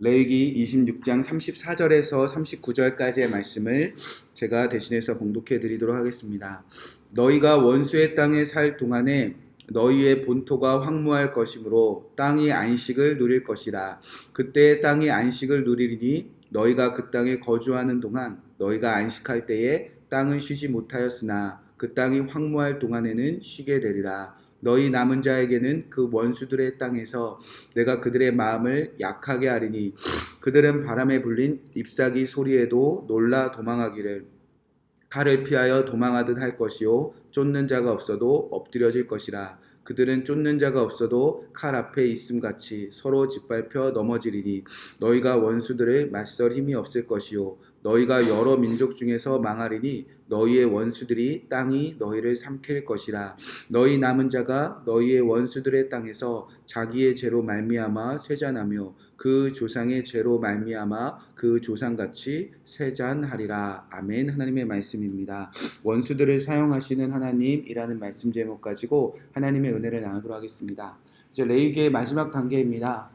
레위기 26장 34절에서 39절까지의 말씀을 제가 대신해서 봉독해 드리도록 하겠습니다. 너희가 원수의 땅에 살 동안에 너희의 본토가 황무할 것이므로 땅이 안식을 누릴 것이라. 그때 땅이 안식을 누리리니 너희가 그 땅에 거주하는 동안 너희가 안식할 때에 땅은 쉬지 못하였으나 그 땅이 황무할 동안에는 쉬게 되리라. 너희 남은 자에게는 그 원수들의 땅에서 내가 그들의 마음을 약하게 하리니 그들은 바람에 불린 잎사귀 소리에도 놀라 도망하기를. 칼을 피하여 도망하듯 할 것이요 쫓는 자가 없어도 엎드려질 것이라. 그들은 쫓는 자가 없어도 칼 앞에 있음 같이 서로 짓밟혀 넘어지리니 너희가 원수들을 맞설 힘이 없을 것이요 너희가 여러 민족 중에서 망하리니 너희의 원수들이 땅이 너희를 삼킬 것이라. 너희 남은 자가 너희의 원수들의 땅에서 자기의 죄로 말미암아 쇠잔하며 그 조상의 죄로 말미암아 그 조상같이 쇠잔하리라. 아멘. 하나님의 말씀입니다. 원수들을 사용하시는 하나님이라는 말씀 제목 가지고 하나님의 은혜를 나누도록 하겠습니다. 이제 레위기의 마지막 단계입니다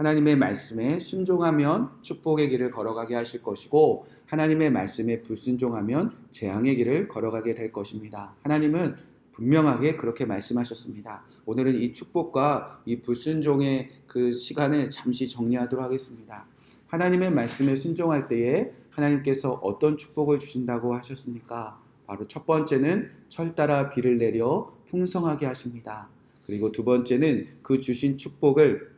하나님의 말씀에 순종하면 축복의 길을 걸어가게 하실 것이고 하나님의 말씀에 불순종하면 재앙의 길을 걸어가게 될 것입니다. 하나님은 분명하게 그렇게 말씀하셨습니다. 오늘은 이 축복과 이 불순종의 그 시간을 잠시 정리하도록 하겠습니다. 하나님의 말씀에 순종할 때에 하나님께서 어떤 축복을 주신다고 하셨습니까? 바로 첫 번째는 철 따라 비를 내려 풍성하게 하십니다. 그리고 두 번째는 그 주신 축복을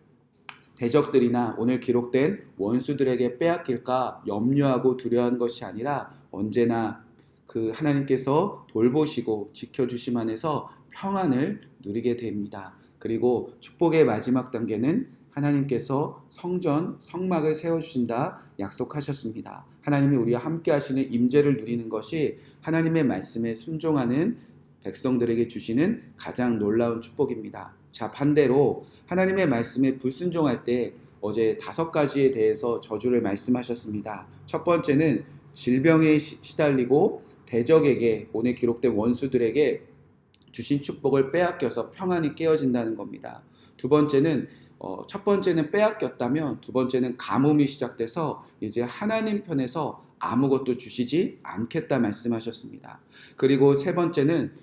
대적들이나 오늘 기록된 원수들에게 빼앗길까 염려하고 두려워한 것이 아니라 언제나 그 하나님께서 돌보시고 지켜주심 안에서 평안을 누리게 됩니다. 그리고 축복의 마지막 단계는 하나님께서 성전, 성막을 세워주신다 약속하셨습니다. 하나님이 우리와 함께 하시는 임재를 누리는 것이 하나님의 말씀에 순종하는 백성들에게 주시는 가장 놀라운 축복입니다. 자, 반대로 하나님의 말씀에 불순종할 때 어제 다섯 가지에 대해서 저주를 말씀하셨습니다. 첫 번째는 질병에 시달리고 대적에게 오늘 기록된 원수들에게 주신 축복을 빼앗겨서 평안이 깨어진다는 겁니다. 두 번째는 어, 첫 번째는 빼앗겼다면 두 번째는 가뭄이 시작돼서 이제 하나님 편에서 아무것도 주시지 않겠다 말씀하셨습니다. 그리고 세 번째는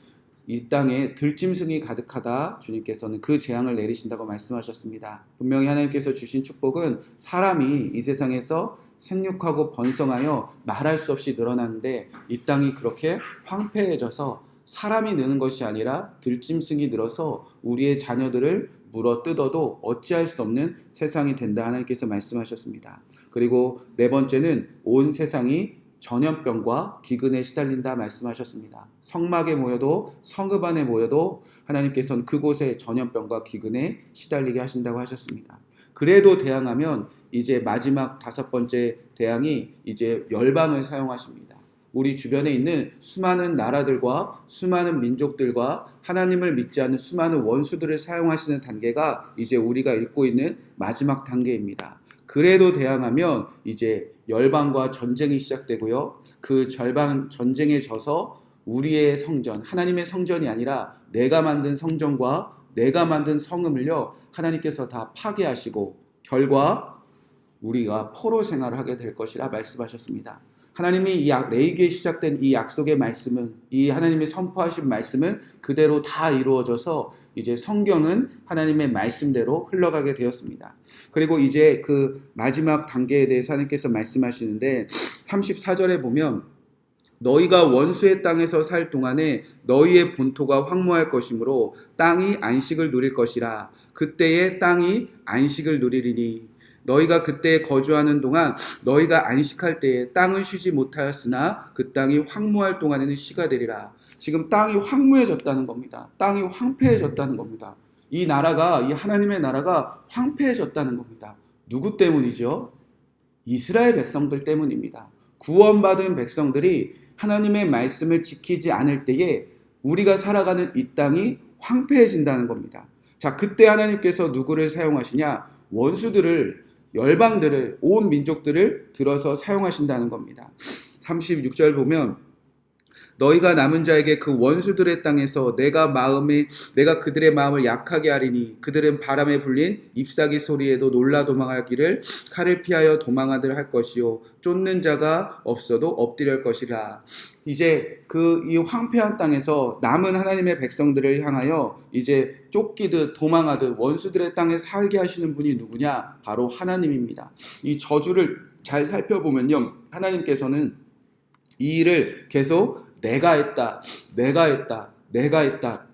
이 땅에 들짐승이 가득하다 주님께서는 그 재앙을 내리신다고 말씀하셨습니다. 분명히 하나님께서 주신 축복은 사람이 이 세상에서 생육하고 번성하여 말할 수 없이 늘어났는데 이 땅이 그렇게 황폐해져서 사람이 느는 것이 아니라 들짐승이 늘어서 우리의 자녀들을 물어 뜯어도 어찌할 수 없는 세상이 된다 하나님께서 말씀하셨습니다. 그리고 네 번째는 온 세상이 전염병과 기근에 시달린다 말씀하셨습니다. 성막에 모여도 성읍 안에 모여도 하나님께서는 그곳에 전염병과 기근에 시달리게 하신다고 하셨습니다. 그래도 대항하면 이제 마지막 다섯 번째 대항이 이제 열방을 사용하십니다. 우리 주변에 있는 수많은 나라들과 수많은 민족들과 하나님을 믿지 않는 수많은 원수들을 사용하시는 단계가 이제 우리가 읽고 있는 마지막 단계입니다. 그래도 대항하면 이제 열방과 전쟁이 시작되고요. 그 절방 전쟁에 져서 우리의 성전, 하나님의 성전이 아니라 내가 만든 성전과 내가 만든 성음을요, 하나님께서 다 파괴하시고 결과 우리가 포로 생활을 하게 될 것이라 말씀하셨습니다. 하나님이 이 레이기에 시작된 이 약속의 말씀은 이 하나님이 선포하신 말씀은 그대로 다 이루어져서 이제 성경은 하나님의 말씀대로 흘러가게 되었습니다. 그리고 이제 그 마지막 단계에 대해서 하나님께서 말씀하시는데 34절에 보면 너희가 원수의 땅에서 살 동안에 너희의 본토가 황무할 것이므로 땅이 안식을 누릴 것이라 그때에 땅이 안식을 누리리니 너희가 그때 거주하는 동안 너희가 안식할 때에 땅은 쉬지 못하였으나 그 땅이 황무할 동안에는 시가 되리라. 지금 땅이 황무해졌다는 겁니다. 땅이 황폐해졌다는 겁니다. 이 나라가 이 하나님의 나라가 황폐해졌다는 겁니다. 누구 때문이죠? 이스라엘 백성들 때문입니다. 구원받은 백성들이 하나님의 말씀을 지키지 않을 때에 우리가 살아가는 이 땅이 황폐해진다는 겁니다. 자, 그때 하나님께서 누구를 사용하시냐? 원수들을 열방들을 온 민족들을 들어서 사용하신다는 겁니다. 36절 보면 너희가 남은 자에게 그 원수들의 땅에서 내가 마음에 내가 그들의 마음을 약하게 하리니 그들은 바람에 불린 잎사귀 소리에도 놀라 도망하기를 칼을 피하여 도망하들 할 것이요 쫓는 자가 없어도 엎드릴 것이라 이제 그 이 황폐한 땅에서 남은 하나님의 백성들을 향하여 이제 쫓기듯 도망하듯 원수들의 땅에 살게 하시는 분이 누구냐 바로 하나님입니다 이 저주를 잘 살펴보면요 하나님께서는 이 일을 계속 내가 했다, 내가 했다, 내가 했다.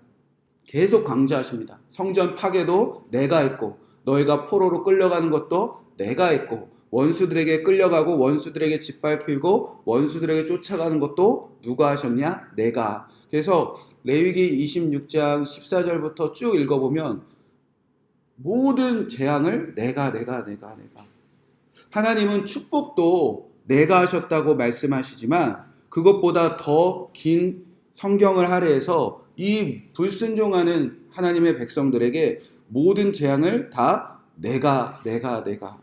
계속 강조하십니다. 성전 파괴도 내가 했고, 너희가 포로로 끌려가는 것도 내가 했고, 원수들에게 끌려가고, 원수들에게 짓밟히고, 원수들에게 쫓아가는 것도 누가 하셨냐? 내가. 그래서 레위기 26장 14절부터 쭉 읽어보면 모든 재앙을 내가, 내가, 내가, 내가. 하나님은 축복도 내가 하셨다고 말씀하시지만 그것보다 더 긴 성경을 할애해서 이 불순종하는 하나님의 백성들에게 모든 재앙을 다 내가 내가 내가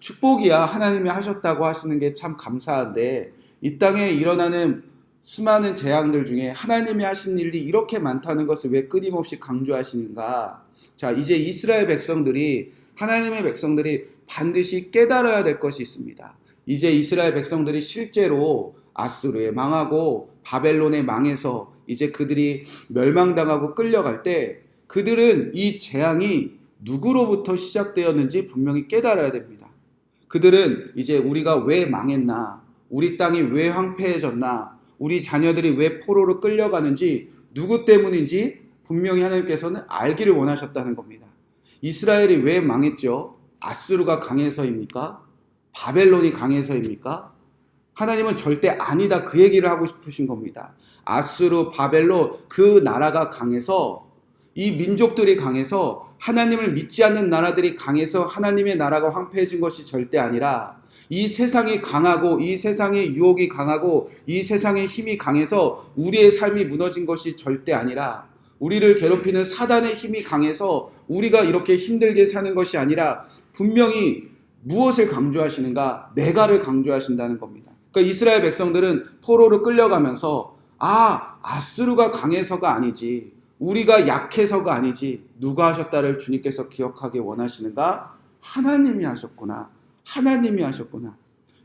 축복이야 하나님이 하셨다고 하시는 게 참 감사한데 이 땅에 일어나는 수많은 재앙들 중에 하나님이 하신 일이 이렇게 많다는 것을 왜 끊임없이 강조하시는가? 자, 이제 이스라엘 백성들이 하나님의 백성들이 반드시 깨달아야 될 것이 있습니다. 이제 이스라엘 백성들이 실제로 아수르에 망하고 바벨론에 망해서 이제 그들이 멸망당하고 끌려갈 때 그들은 이 재앙이 누구로부터 시작되었는지 분명히 깨달아야 됩니다. 그들은 이제 우리가 왜 망했나, 우리 땅이 왜 황폐해졌나, 우리 자녀들이 왜 포로로 끌려가는지 누구 때문인지 분명히 하나님께서는 알기를 원하셨다는 겁니다. 이스라엘이 왜 망했죠? 아수르가 강해서입니까? 바벨론이 강해서입니까? 하나님은 절대 아니다 그 얘기를 하고 싶으신 겁니다. 아수르, 바벨론 그 나라가 강해서 이 민족들이 강해서 하나님을 믿지 않는 나라들이 강해서 하나님의 나라가 황폐해진 것이 절대 아니라 이 세상이 강하고 이 세상의 유혹이 강하고 이 세상의 힘이 강해서 우리의 삶이 무너진 것이 절대 아니라 우리를 괴롭히는 사단의 힘이 강해서 우리가 이렇게 힘들게 사는 것이 아니라 분명히 무엇을 강조하시는가? 내가를 강조하신다는 겁니다. 그러니까 이스라엘 백성들은 포로로 끌려가면서 아, 아스루가 강해서가 아니지. 우리가 약해서가 아니지. 누가 하셨다를 주님께서 기억하게 원하시는가? 하나님이 하셨구나. 하나님이 하셨구나.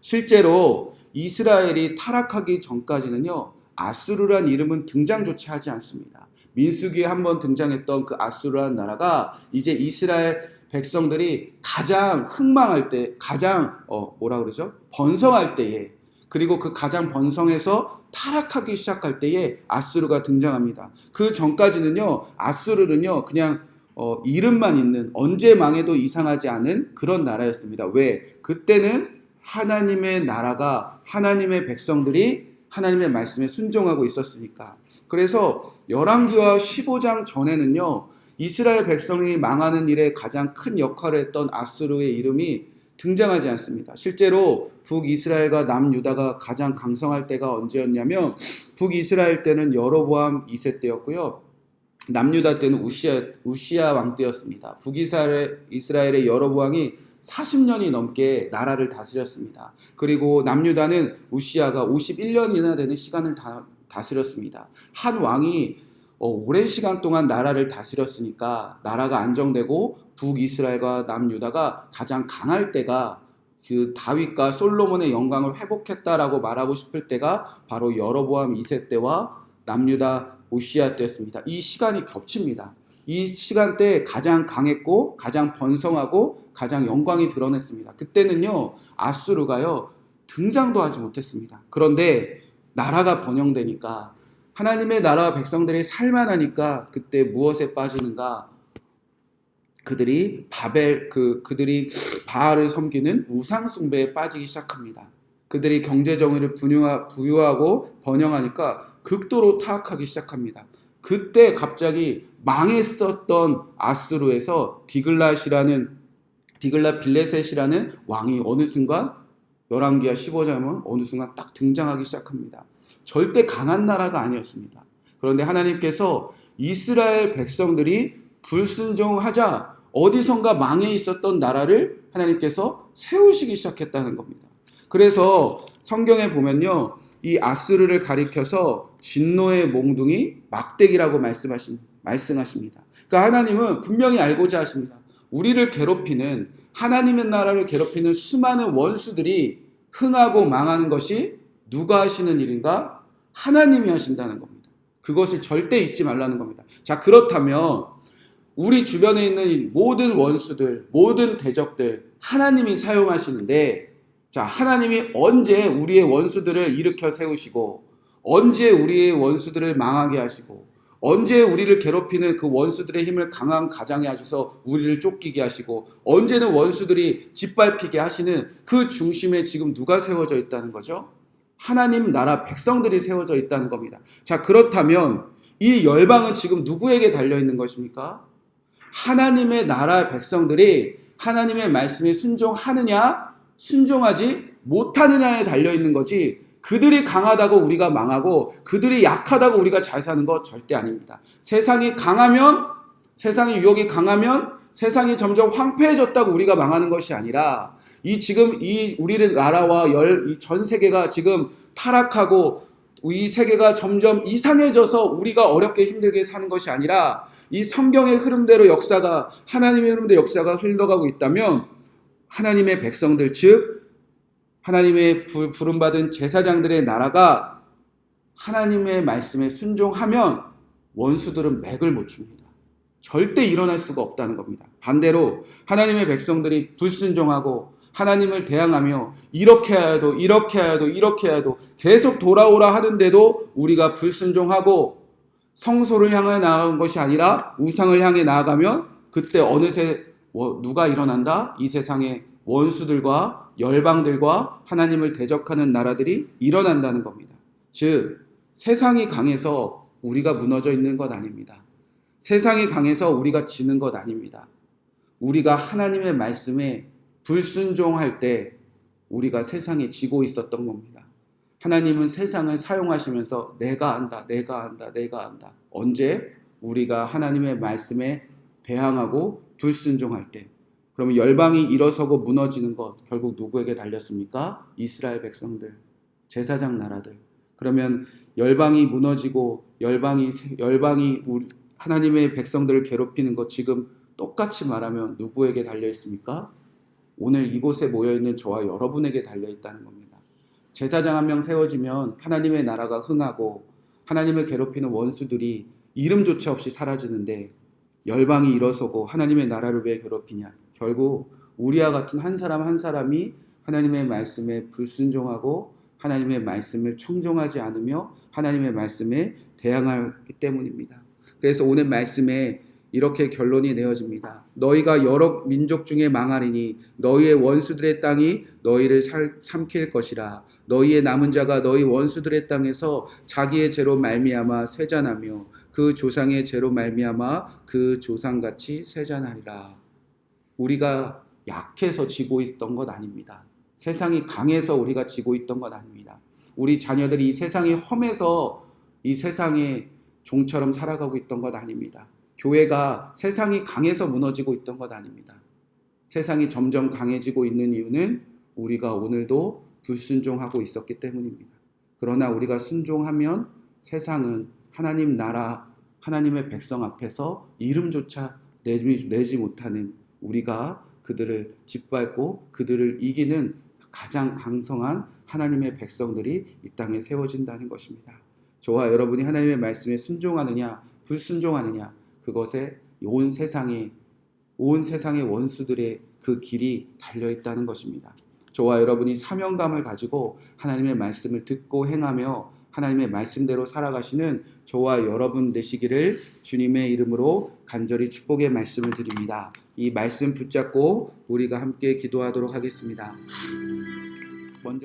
실제로 이스라엘이 타락하기 전까지는요. 아수르란 이름은 등장조차 하지 않습니다. 민수기에 한번 등장했던 그 아수르란 나라가 이제 이스라엘 백성들이 가장 흥망할 때, 가장 어 뭐라 그러죠? 번성할 때에 그리고 그 가장 번성해서 타락하기 시작할 때에 아수르가 등장합니다. 그 전까지는요, 아수르는요, 그냥 어, 이름만 있는 언제 망해도 이상하지 않은 그런 나라였습니다. 왜? 그때는 하나님의 나라가 하나님의 백성들이 하나님의 말씀에 순종하고 있었으니까. 그래서 열왕기와 15장 전에는요. 이스라엘 백성이 망하는 일에 가장 큰 역할을 했던 아수르의 이름이 등장하지 않습니다. 실제로 북이스라엘과 남유다가 가장 강성할 때가 언제였냐면 북이스라엘 때는 여로보암 2세 때였고요. 남유다 때는 우시아, 우시아 왕 때였습니다. 북이스라엘 이스라엘의 여로보암이 40년이 넘게 나라를 다스렸습니다. 그리고 남유다는 우시아가 51년이나 되는 시간을 다, 다스렸습니다. 한 왕이 어, 오랜 시간 동안 나라를 다스렸으니까 나라가 안정되고 북이스라엘과 남유다가 가장 강할 때가 그 다윗과 솔로몬의 영광을 회복했다라고 말하고 싶을 때가 바로 여로보암 2세 때와 남유다 우시아 때였습니다. 이 시간이 겹칩니다. 이 시간대에 가장 강했고 가장 번성하고 가장 영광이 드러냈습니다. 그때는요 아수르가요 등장도 하지 못했습니다. 그런데 나라가 번영되니까 하나님의 나라와 백성들이 살만하니까 그때 무엇에 빠지는가? 그들이 바벨 그 그들이 바알을 섬기는 우상 숭배에 빠지기 시작합니다. 그들이 경제 정의를 부유하고 번영하니까 극도로 타악하기 시작합니다. 그때 갑자기 망했었던 아수르에서 디글랏이라는 디글랏 빌레셋이라는 왕이 어느 순간 열왕기하 15장은 어느 순간 딱 등장하기 시작합니다. 절대 강한 나라가 아니었습니다. 그런데 하나님께서 이스라엘 백성들이 불순종하자 어디선가 망해 있었던 나라를 하나님께서 세우시기 시작했다는 겁니다. 그래서 성경에 보면요. 이 아수르를 가리켜서 진노의 몽둥이 막대기라고 말씀하신 말씀하십니다. 그러니까 하나님은 분명히 알고자 하십니다. 우리를 괴롭히는 하나님의 나라를 괴롭히는 수많은 원수들이 흥하고 망하는 것이 누가 하시는 일인가? 하나님이 하신다는 겁니다. 그것을 절대 잊지 말라는 겁니다. 자, 그렇다면 우리 주변에 있는 이 모든 원수들, 모든 대적들 하나님이 사용하시는데 자, 하나님이 언제 우리의 원수들을 일으켜 세우시고 언제 우리의 원수들을 망하게 하시고 언제 우리를 괴롭히는 그 원수들의 힘을 강한 가장에 하셔서 우리를 쫓기게 하시고 언제는 원수들이 짓밟히게 하시는 그 중심에 지금 누가 세워져 있다는 거죠? 하나님 나라 백성들이 세워져 있다는 겁니다. 자, 그렇다면 이 열방은 지금 누구에게 달려 있는 것입니까? 하나님의 나라 백성들이 하나님의 말씀에 순종하느냐, 순종하지 못하느냐에 달려 있는 거지. 그들이 강하다고 우리가 망하고 그들이 약하다고 우리가 잘 사는 것 절대 아닙니다. 세상이 강하면 세상의 유혹이 강하면 세상이 점점 황폐해졌다고 우리가 망하는 것이 아니라 이 지금 이 우리의 나라와 전 세계가 지금 타락하고 이 세계가 점점 이상해져서 우리가 어렵게 힘들게 사는 것이 아니라 이 성경의 흐름대로 역사가 하나님의 흐름대로 역사가 흘러가고 있다면 하나님의 백성들 즉 하나님의 부름 받은 제사장들의 나라가 하나님의 말씀에 순종하면 원수들은 맥을 못 줍니다. 절대 일어날 수가 없다는 겁니다. 반대로 하나님의 백성들이 불순종하고 하나님을 대항하며 이렇게 해야도 이렇게 해야도 이렇게 해야도 계속 돌아오라 하는데도 우리가 불순종하고 성소를 향해 나아간 것이 아니라 우상을 향해 나아가면 그때 어느새 누가 일어난다? 이 세상에 원수들과 열방들과 하나님을 대적하는 나라들이 일어난다는 겁니다. 즉 세상이 강해서 우리가 무너져 있는 것 아닙니다. 세상이 강해서 우리가 지는 것 아닙니다. 우리가 하나님의 말씀에 불순종할 때 우리가 세상에 지고 있었던 겁니다. 하나님은 세상을 사용하시면서 내가 안다, 내가 안다, 내가 안다. 언제 우리가 하나님의 말씀에 배항하고 불순종할 때. 그러면 열방이 일어서고 무너지는 것 결국 누구에게 달렸습니까? 이스라엘 백성들, 제사장 나라들. 그러면 열방이 무너지고 열방이 열방이 하나님의 백성들을 괴롭히는 것 지금 똑같이 말하면 누구에게 달려 있습니까? 오늘 이곳에 모여 있는 저와 여러분에게 달려 있다는 겁니다. 제사장 한 명 세워지면 하나님의 나라가 흥하고 하나님을 괴롭히는 원수들이 이름조차 없이 사라지는데 열방이 일어서고 하나님의 나라를 왜 괴롭히냐? 결국 우리와 같은 한 사람 한 사람이 하나님의 말씀에 불순종하고 하나님의 말씀을 청종하지 않으며 하나님의 말씀에 대항하기 때문입니다. 그래서 오늘 말씀에 이렇게 결론이 내어집니다. 너희가 여러 민족 중에 망하리니 너희의 원수들의 땅이 너희를 살, 삼킬 것이라. 너희의 남은 자가 너희 원수들의 땅에서 자기의 죄로 말미암아 쇠잔하며 그 조상의 죄로 말미암아 그 조상같이 쇠잔하리라. 우리가 약해서 지고 있던 것 아닙니다. 세상이 강해서 우리가 지고 있던 것 아닙니다. 우리 자녀들이 이 세상이 험해서 이 세상에 종처럼 살아가고 있던 것 아닙니다. 교회가 세상이 강해서 무너지고 있던 것 아닙니다. 세상이 점점 강해지고 있는 이유는 우리가 오늘도 불순종하고 있었기 때문입니다. 그러나 우리가 순종하면 세상은 하나님 나라, 하나님의 백성 앞에서 이름조차 내지, 못하는 우리가 그들을 짓밟고 그들을 이기는 가장 강성한 하나님의 백성들이 이 땅에 세워진다는 것입니다. 저와 여러분이 하나님의 말씀에 순종하느냐, 불순종하느냐, 그것에 온 세상에 온 세상의 원수들의 그 길이 달려 있다는 것입니다. 저와 여러분이 사명감을 가지고 하나님의 말씀을 듣고 행하며 하나님의 말씀대로 살아가시는 저와 여러분 되시기를 주님의 이름으로 간절히 축복의 말씀을 드립니다. 이 말씀 붙잡고 우리가 함께 기도하도록 하겠습니다.